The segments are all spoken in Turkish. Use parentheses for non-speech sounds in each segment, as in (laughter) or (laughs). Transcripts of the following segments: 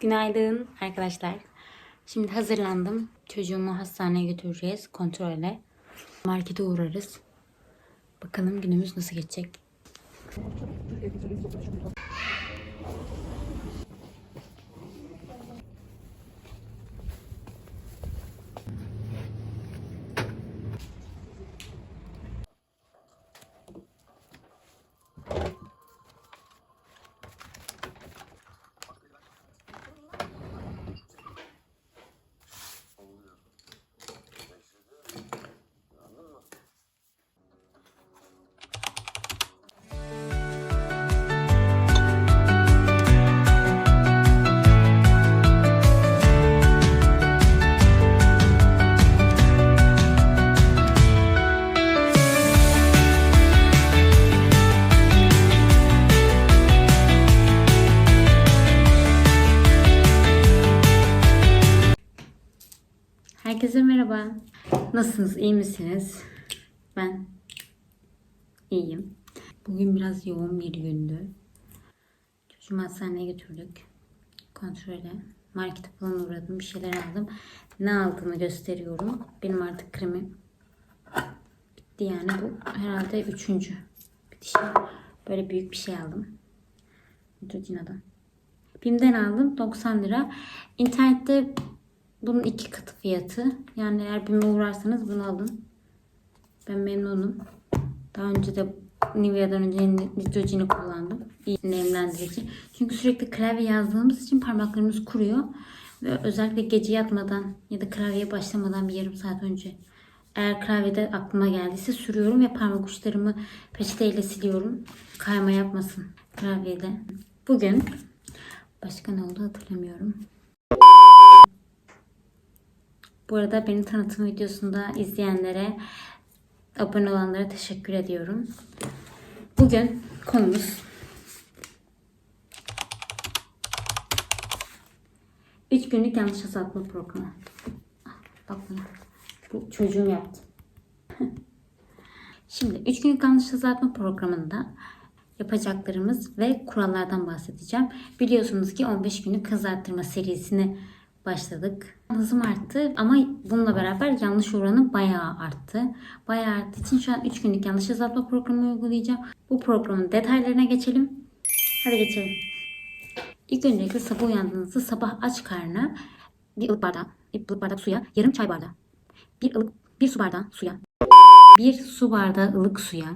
Günaydın arkadaşlar. Şimdi hazırlandım. Çocuğumu hastaneye götüreceğiz kontrole. Markete uğrarız. Bakalım günümüz nasıl geçecek. Herkese merhaba. Nasılsınız? İyi misiniz? Ben iyiyim. Bugün biraz yoğun bir gündü. Çocuğumu hastaneye götürdük. Kontrole. Markete falan uğradım. Bir şeyler aldım. Ne aldığımı gösteriyorum. Benim artık kremim bitti yani. Bu herhalde üçüncü bitişim. Böyle büyük bir şey aldım. Neutrogena'dan. Bim'den aldım 90 lira. İnternette bunun iki katı fiyatı. Yani eğer BİM'e uğrarsanız bunu alın. Ben memnunum. Daha önce de Nivea'dan önce Nitrogen'i kullandım. İyi nemlendirici. Çünkü sürekli klavye yazdığımız için parmaklarımız kuruyor. Ve özellikle gece yatmadan ya da klavyeye başlamadan bir yarım saat önce eğer klavyede aklıma geldiyse sürüyorum ve parmak uçlarımı peçeteyle siliyorum. Kayma yapmasın klavyede. Bugün başka ne oldu hatırlamıyorum. Bu arada beni tanıtım videosunda izleyenlere, abone olanlara teşekkür ediyorum. Bugün konumuz 3 günlük yanlış azaltma programı. Bak bunu. Bu çocuğum yaptı. (laughs) Şimdi 3 günlük yanlış azaltma programında yapacaklarımız ve kurallardan bahsedeceğim. Biliyorsunuz ki 15 günlük hız arttırma serisini başladık. Hızım arttı ama bununla beraber yanlış oranı bayağı arttı. Bayağı arttığı için şu an 3 günlük yanlış azaltma programı uygulayacağım. Bu programın detaylarına geçelim. Hadi geçelim. İlk öncelikle sabah uyandığınızda sabah aç karnına bir ılık bardağı, bir ılık bardak suya, yarım çay bardağı, bir ılık bir su bardağı suya, bir su bardağı ılık suya,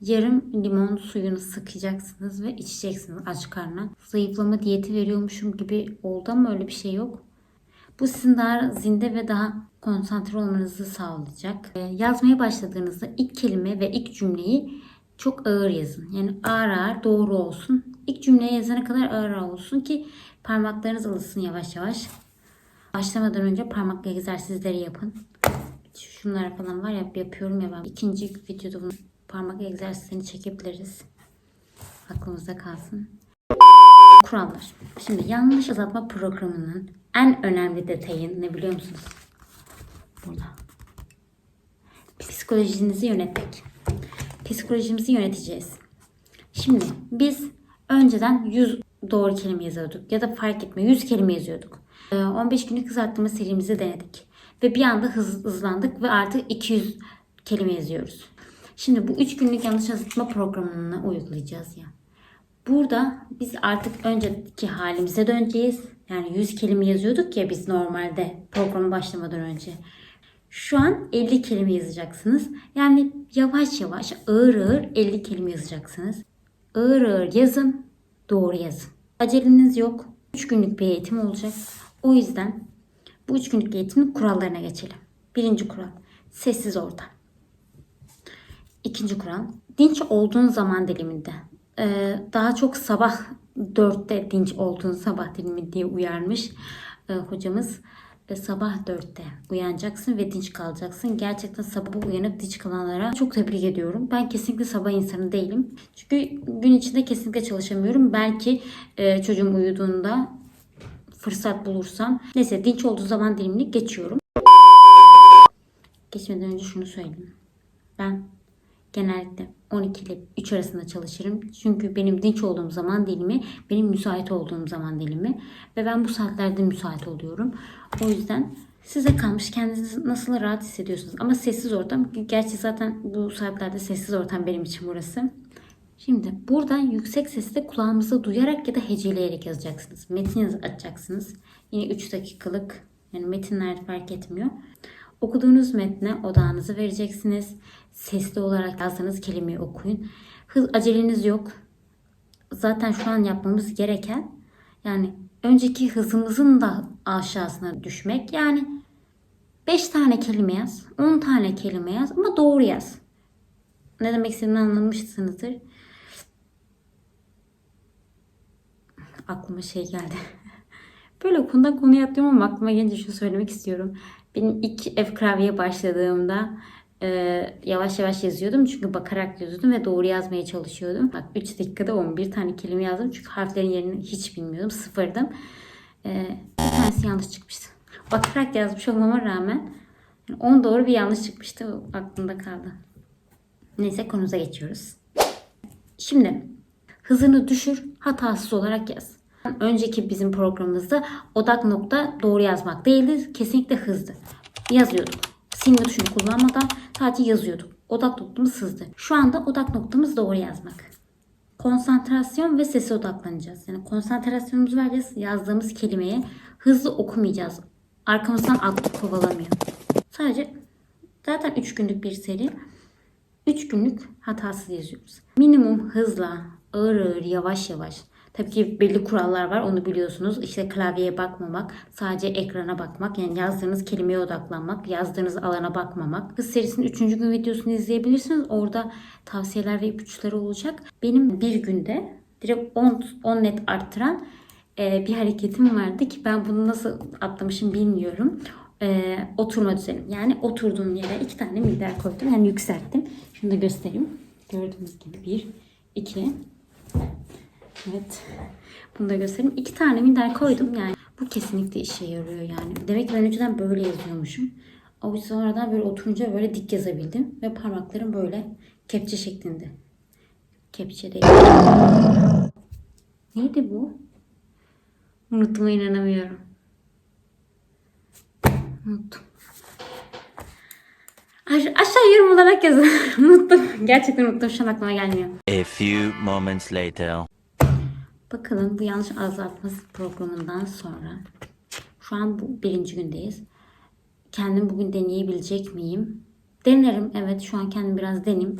yarım limon suyunu sıkacaksınız ve içeceksiniz aç karnına. Zayıflama diyeti veriyormuşum gibi oldu ama öyle bir şey yok. Bu sizin daha zinde ve daha konsantre olmanızı sağlayacak. Ee, Yazmaya başladığınızda ilk kelime ve ilk cümleyi çok ağır yazın. Yani ağır ağır doğru olsun. İlk cümleyi yazana kadar ağır ağır olsun ki parmaklarınız alışsın yavaş yavaş. Başlamadan önce parmak egzersizleri yapın. Şunlar falan var ya yapıyorum ya ben. İkinci videoda bunu parmak egzersizlerini çekebiliriz. Aklımızda kalsın. Kurallar. Şimdi yanlış azaltma programının en önemli detayı ne biliyor musunuz? Burada. Psikolojinizi yönetmek. Psikolojimizi yöneteceğiz. Şimdi biz önceden 100 doğru kelime yazıyorduk ya da fark etme 100 kelime yazıyorduk. Ee, 15 günlük hız arttırma serimizi denedik. Ve bir anda hız, hızlandık ve artık 200 kelime yazıyoruz. Şimdi bu 3 günlük yanlış azaltma programını uygulayacağız ya. Burada biz artık önceki halimize döneceğiz. Yani 100 kelime yazıyorduk ya biz normalde programa başlamadan önce. Şu an 50 kelime yazacaksınız. Yani yavaş yavaş ağır ağır 50 kelime yazacaksınız. Ağır ağır yazın, doğru yazın. Aceleniz yok. 3 günlük bir eğitim olacak. O yüzden bu 3 günlük eğitimin kurallarına geçelim. Birinci kural, sessiz ortam. İkinci kural, dinç olduğun zaman diliminde. Ee, daha çok sabah 4'te dinç olduğun sabah dilimi diye uyarmış e, hocamız. E, sabah 4'te uyanacaksın ve dinç kalacaksın. Gerçekten sabah uyanıp dinç kalanlara çok tebrik ediyorum. Ben kesinlikle sabah insanı değilim. Çünkü gün içinde kesinlikle çalışamıyorum. Belki e, çocuğum uyuduğunda fırsat bulursam. Neyse dinç olduğu zaman dilimini geçiyorum. Geçmeden önce şunu söyleyeyim. Ben genellikle 12 ile 3 arasında çalışırım. Çünkü benim dinç olduğum zaman dilimi, benim müsait olduğum zaman dilimi ve ben bu saatlerde müsait oluyorum. O yüzden size kalmış kendinizi nasıl rahat hissediyorsunuz. Ama sessiz ortam, gerçi zaten bu saatlerde sessiz ortam benim için burası. Şimdi buradan yüksek sesle kulağımızda duyarak ya da heceleyerek yazacaksınız. Metin açacaksınız. Yine 3 dakikalık yani metinler fark etmiyor. Okuduğunuz metne odağınızı vereceksiniz. Sesli olarak yazdığınız kelimeyi okuyun. Hız aceleniz yok. Zaten şu an yapmamız gereken yani önceki hızımızın da aşağısına düşmek. Yani 5 tane kelime yaz, 10 tane kelime yaz ama doğru yaz. Ne demek istediğimi anlamışsınızdır. Aklıma şey geldi. (laughs) Böyle konudan konuya atlıyorum ama aklıma gelince şunu söylemek istiyorum. Benim ilk F klavyeye başladığımda e, yavaş yavaş yazıyordum. Çünkü bakarak yazıyordum ve doğru yazmaya çalışıyordum. Bak 3 dakikada 11 tane kelime yazdım. Çünkü harflerin yerini hiç bilmiyordum. Sıfırdım. E, bir tanesi yanlış çıkmıştı. Bakarak yazmış olmama rağmen 10 doğru bir yanlış çıkmıştı. Aklımda kaldı. Neyse konumuza geçiyoruz. Şimdi hızını düşür, hatasız olarak yaz. Önceki bizim programımızda odak nokta doğru yazmak değildi. Kesinlikle hızdı. Yazıyorduk. Silme tuşunu kullanmadan sadece yazıyorduk. Odak noktamız hızdı. Şu anda odak noktamız doğru yazmak. Konsantrasyon ve sese odaklanacağız. Yani konsantrasyonumuzu vereceğiz. Yazdığımız kelimeye hızlı okumayacağız. Arkamızdan atlı kovalamıyor. Sadece zaten 3 günlük bir seri. 3 günlük hatasız yazıyoruz. Minimum hızla ağır ağır yavaş yavaş. Tabii ki belli kurallar var onu biliyorsunuz. İşte klavyeye bakmamak, sadece ekrana bakmak. Yani yazdığınız kelimeye odaklanmak, yazdığınız alana bakmamak. Hız serisinin 3. gün videosunu izleyebilirsiniz. Orada tavsiyeler ve ipuçları olacak. Benim bir günde direkt 10, 10 net arttıran e, bir hareketim vardı ki ben bunu nasıl atlamışım bilmiyorum. E, oturma düzeni. Yani oturduğum yere iki tane minder koydum. Yani yükselttim. Şunu da göstereyim. Gördüğünüz gibi bir, iki, Evet. Bunu da göstereyim. İki tane minder koydum yani. Bu kesinlikle işe yarıyor yani. Demek ki ben önceden böyle yazıyormuşum. O sonradan böyle oturunca böyle dik yazabildim. Ve parmaklarım böyle kepçe şeklinde. Kepçe değil. Neydi bu? Unuttuğuma inanamıyorum. Unuttum. Aş- aşağı yorum olarak yazın. (laughs) unuttum. Gerçekten unuttum. Şu an aklıma gelmiyor. A few moments later. Bakalım bu yanlış azaltma programından sonra şu an bu birinci gündeyiz. Kendim bugün deneyebilecek miyim? Denerim. Evet şu an kendim biraz deneyim.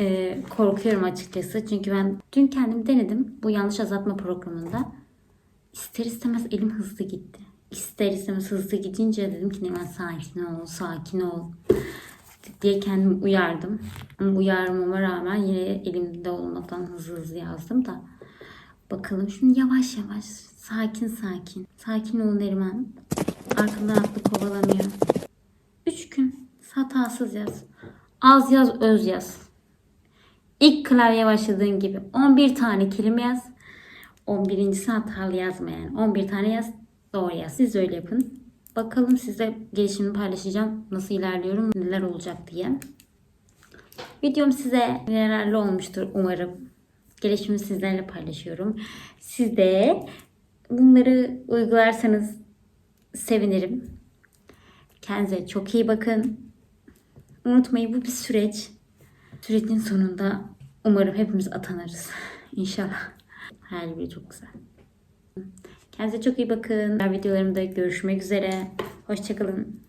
Ee, korkuyorum açıkçası. Çünkü ben dün kendim denedim. Bu yanlış azaltma programında. İster istemez elim hızlı gitti. İster istemez hızlı gidince dedim ki hemen sakin ol, sakin ol diye kendimi uyardım. Ama uyarmama rağmen yine elimde olmadan hızlı hızlı yazdım da. Bakalım şimdi yavaş yavaş, sakin sakin. Sakin ol Neriman. Arkamdan atlı kovalamıyor. Üç gün hatasız yaz. Az yaz, öz yaz. İlk klavye başladığın gibi 11 tane kelime yaz. 11.si hatalı yazma yani. 11 tane yaz, doğru yaz. Siz öyle yapın. Bakalım size gelişimimi paylaşacağım. Nasıl ilerliyorum, neler olacak diye. Videom size yararlı olmuştur umarım. Gelişimi sizlerle paylaşıyorum. Siz de bunları uygularsanız sevinirim. Kendinize çok iyi bakın. Unutmayın bu bir süreç. Sürecin sonunda umarım hepimiz atanırız. (laughs) İnşallah. Hayal bile çok güzel. Kendinize çok iyi bakın. Diğer videolarımda görüşmek üzere. Hoşçakalın.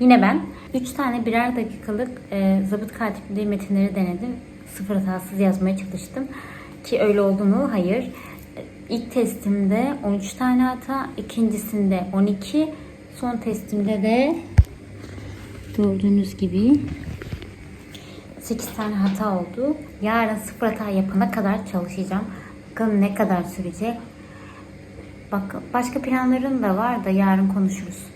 Yine ben 3 tane birer dakikalık e, zabıt katipli metinleri denedim. Sıfır hatasız yazmaya çalıştım. Ki öyle oldu mu? Hayır. İlk testimde 13 tane hata, ikincisinde 12, son testimde de gördüğünüz gibi 8 tane hata oldu. Yarın sıfır hata yapana kadar çalışacağım. Bakalım ne kadar sürecek. Bak, başka planlarım da var da yarın konuşuruz.